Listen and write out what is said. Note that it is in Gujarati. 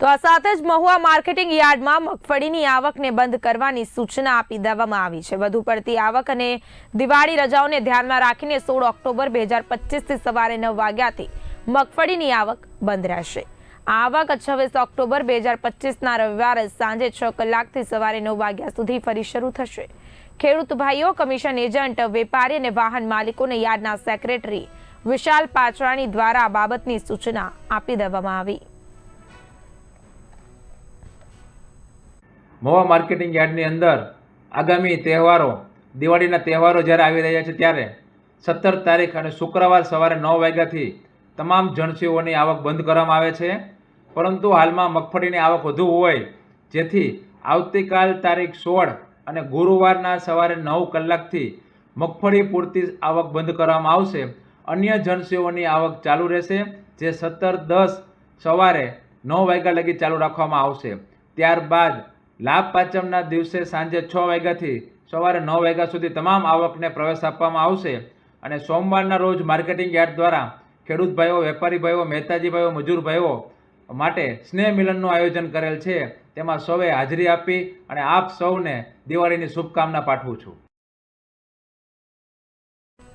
તો આ સાથે જ મહુવા માર્કેટિંગ યાર્ડમાં મગફળીની આવકને બંધ કરવાની સૂચના આપી દેવામાં આવી છે. વધુ પડતી આવક અને દિવાળી રજાઓને ધ્યાનમાં રાખીને સોળ ઓક્ટોબર બે હજાર પચીસથી સવારે નવ વાગ્યાથી મગફળીની આવક બંધ રહેશે. આવક છવ્વીસ ઓક્ટોબર બે હજાર પચીસના રવિવારે સાંજે છ કલાકથી સવારે નવ વાગ્યા સુધી ફરી શરૂ થશે. ખેડૂત ભાઈઓ, કમિશન એજન્ટ, વેપારી અને વાહન માલિકોને યાર્ડના સેક્રેટરી વિશાલ પાચરાણી દ્વારા આ બાબતની સૂચના આપી દેવામાં આવી. મહુવા માર્કેટિંગ યાર્ડની અંદર આગામી તહેવારો, દિવાળીના તહેવારો જ્યારે આવી રહ્યા છે ત્યારે સત્તર તારીખ અને શુક્રવાર સવારે નવ વાગ્યાથી તમામ જણસીઓની આવક બંધ કરવામાં આવે છે. પરંતુ હાલમાં મગફળીની આવક વધુ હોય, જેથી આવતીકાલ તારીખ સોળ અને ગુરુવારના સવારે નવ કલાકથી મગફળી પૂરતી આવક બંધ કરવામાં આવશે. અન્ય જણસીઓની આવક ચાલુ રહેશે, જે સત્તર દસ સવારે નવ વાગ્યા લગી ચાલુ રાખવામાં આવશે. ત્યારબાદ લાભ પાંચમના દિવસે સાંજે છ વાગ્યાથી સવારે નવ વાગ્યા સુધી તમામ આવકને પ્રવેશ આપવામાં આવશે. અને સોમવારના રોજ માર્કેટિંગ યાર્ડ દ્વારા ખેડૂત ભાઈઓ, વેપારી ભાઈઓ, મહેતાજી ભાઈઓ, મજૂર ભાઈઓ માટે સ્નેહ મિલનનું આયોજન કરેલ છે. તેમાં સૌએ હાજરી આપી અને આપ સૌને દિવાળીની શુભકામના પાઠવું છું.